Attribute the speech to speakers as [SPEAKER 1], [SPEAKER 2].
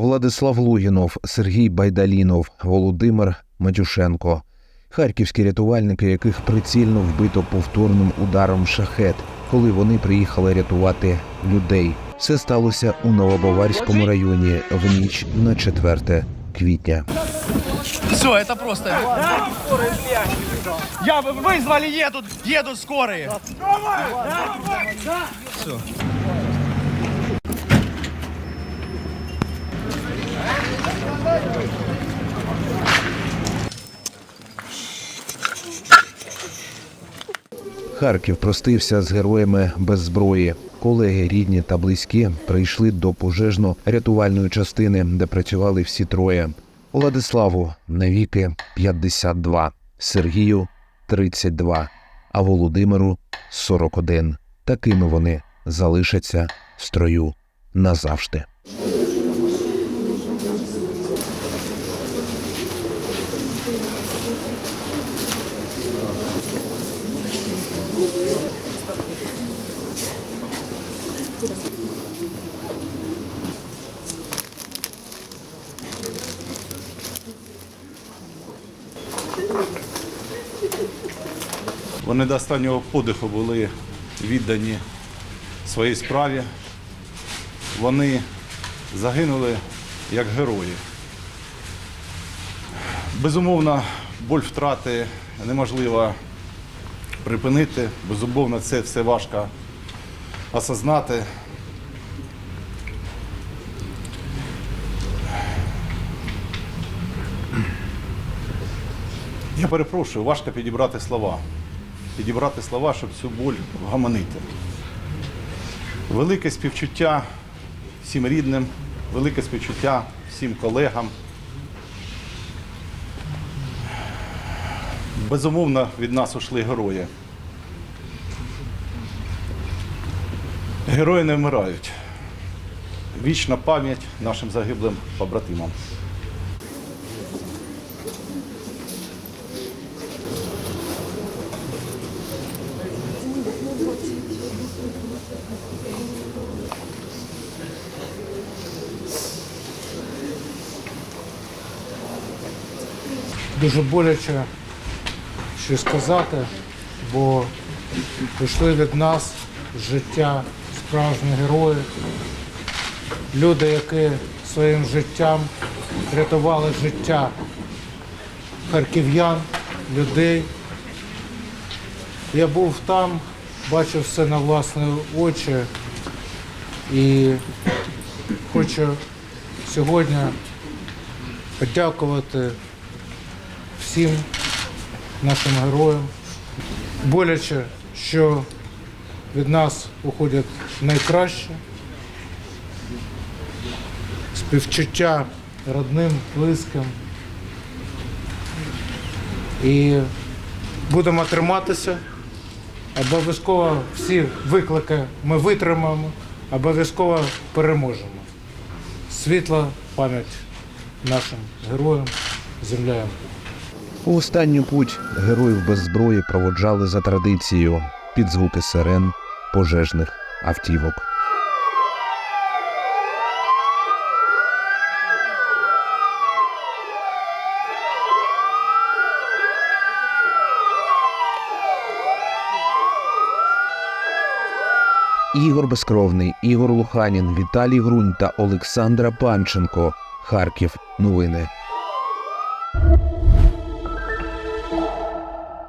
[SPEAKER 1] Владислав Лугінов, Сергій Байдалінов, Володимир Матюшенко. Харківські рятувальники, яких прицільно вбито повторним ударом шахет, коли вони приїхали рятувати людей. Це сталося у Новобаварському районі в ніч на 4 квітня.
[SPEAKER 2] Все, это просто. Я вы- вызвали, едут, едут скорые. Все.
[SPEAKER 1] Харків простився з героями без зброї. Колеги, рідні та близькі прийшли до пожежно-рятувальної частини, де працювали всі троє. Владиславу навіки 52, Сергію 32, а Володимиру 41. Такими вони залишаться в строю назавжди.
[SPEAKER 3] Вони до останнього подиху були віддані своїй справі. Вони загинули як герої. Безумовно, боль втрати неможливо припинити. Безумовно, це все важко осознати. Я перепрошую, важко підібрати слова. Підібрати слова, щоб цю боль вгаманити. Велике співчуття всім рідним, велике співчуття всім колегам. Безумовно, від нас ушли герої. Герої не вмирають. Вічна пам'ять нашим загиблим побратимам.
[SPEAKER 4] Дуже боляче щось сказати, бо пішли від нас життя справжні герої, люди, які своїм життям рятували життя харків'ян, людей. Я був там, бачив все на власні очі і хочу сьогодні подякувати всім нашим героям. Боляче, що від нас уходять найкраще. Співчуття родним, близьким. І будемо триматися. Обов'язково всі виклики ми витримаємо, обов'язково переможемо. Світла пам'ять нашим героям, землям.
[SPEAKER 1] У останню путь героїв без зброї проводжали за традицією під звуки сирен пожежних автівок. Ігор Безкровний, Ігор Луханін, Віталій Грунь та Олександра Панченко. Харків. Новини.